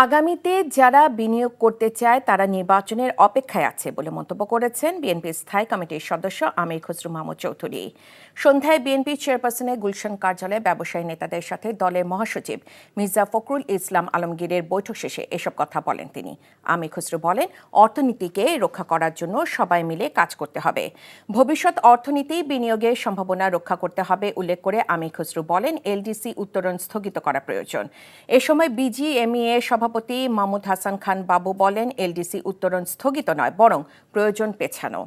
আগামীতে যারা বিনিয়োগ করতে চায়, তারা নির্বাচনের অপেক্ষায় আছে বলে মন্তব্য করেছেন বিএনপি স্থায়ী কমিটির সদস্য আমির খসরু মাহমুদ চৌধুরী। সন্ধ্যায় বিএনপি চেয়ারপারসনের গুলশান কার্যালয়ে ব্যবসায়ী নেতাদের সাথে দলের মহাসচিব মির্জা ফখরুল ইসলাম আলমগীরের বৈঠক শেষে এসব কথা বলেন তিনি। আমির খসরু বলেন, অর্থনীতিকে রক্ষা করার জন্য সবাই মিলে কাজ করতে হবে। ভবিষ্যৎ অর্থনীতি বিনিয়োগের সম্ভাবনা রক্ষা করতে হবে, উল্লেখ করে আমির খসরু বলেন, এলডিসি উত্তরণ স্থগিত করা প্রয়োজন। এ সময় বিজিএমইএ সভাপতি মাহমুদ হাসান খান বাবু বলেন, এলডিসি উত্তরণ স্থগিত নয়, বরং প্রয়োজন পেছানো।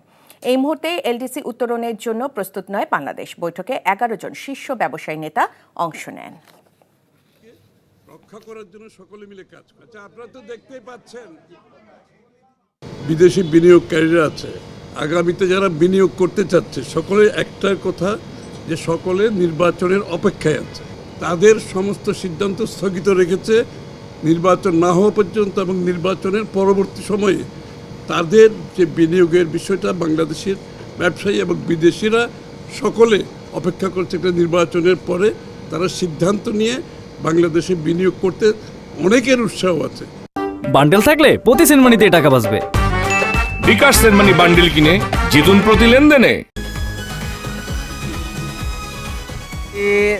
এই মুহূর্তে এলডিসি উত্তরণের জন্য প্রস্তুত নয় বাংলাদেশ। বৈঠকে এগারো জন শীর্ষ ব্যবসায়ী নেতা অংশ নেন। রক্ষা করার জন্য সকলে মিলে কাজ করে। আচ্ছা আপনারা তো দেখতেই পাচ্ছেন, বিদেশি বিনিয়োগকারীরা আছে। আগামীতে যারা বিনিয়োগ করতে চাচ্ছে, সকলে একটা কথা, যে সকলে নির্বাচনের অপেক্ষায় আছে। তাদের সমস্ত সিদ্ধান্ত স্থগিত রেখেছে নির্বাচন না হওয়া পর্যন্ত এবং নির্বাচনের পরবর্তী সময়ে তাদের যে বিনিয়োগের বিষয়টা বাংলাদেশের ব্যবসায়ী এবং বিদেশিরা সকলে অপেক্ষা করছে একটা নির্বাচনের পরে তারা সিদ্ধান্ত নিয়ে বাংলাদেশে বিনিয়োগ করতে অনেকের উৎসাহ আছে। বান্ডেল থাকলে প্রতি সেনমানিতে টাকা বাঁচবে। বিকাশ সেনমানি বান্ডেল কিনে জিতুন প্রতি লেনদেনে। এ,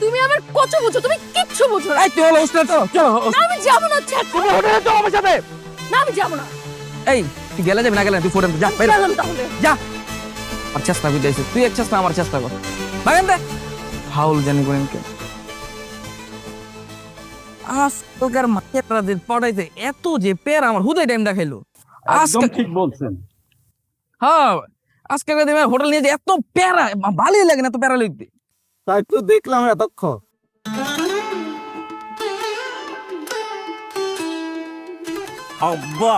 তুমি আমার কত বুঝো? তুমি কিচ্ছু বুঝো না। এই তুই হলো হোস্টেলে চলো চলো না, আমি যাব না ছাড়। তুমি হোটেলে চলো আমার সাথে। না আমি যাব না। এই তুই গেলে যাবি না গেলে? না, তুই ফোটে যা বেরো। গেলাম তাহলে। যা। আর চেষ্টা করতে আইসে তুই এক চেষ্টা আমার চেষ্টা কর। বাগান দে। ফাউল জানি করেন কে আজকালকার মাঠেরাদের পড়াইতে এত যে পের আমার হুদয় টাইম দেখাইলো আজকাল ঠিক বলছেন। হ্যাঁ আজকালকার দিনে হোটেল নিয়ে যে এত প্যারা ভালোই লাগে না এত প্যারা লিখতে তাই তো দেখলাম এতক্ষণ আব্বা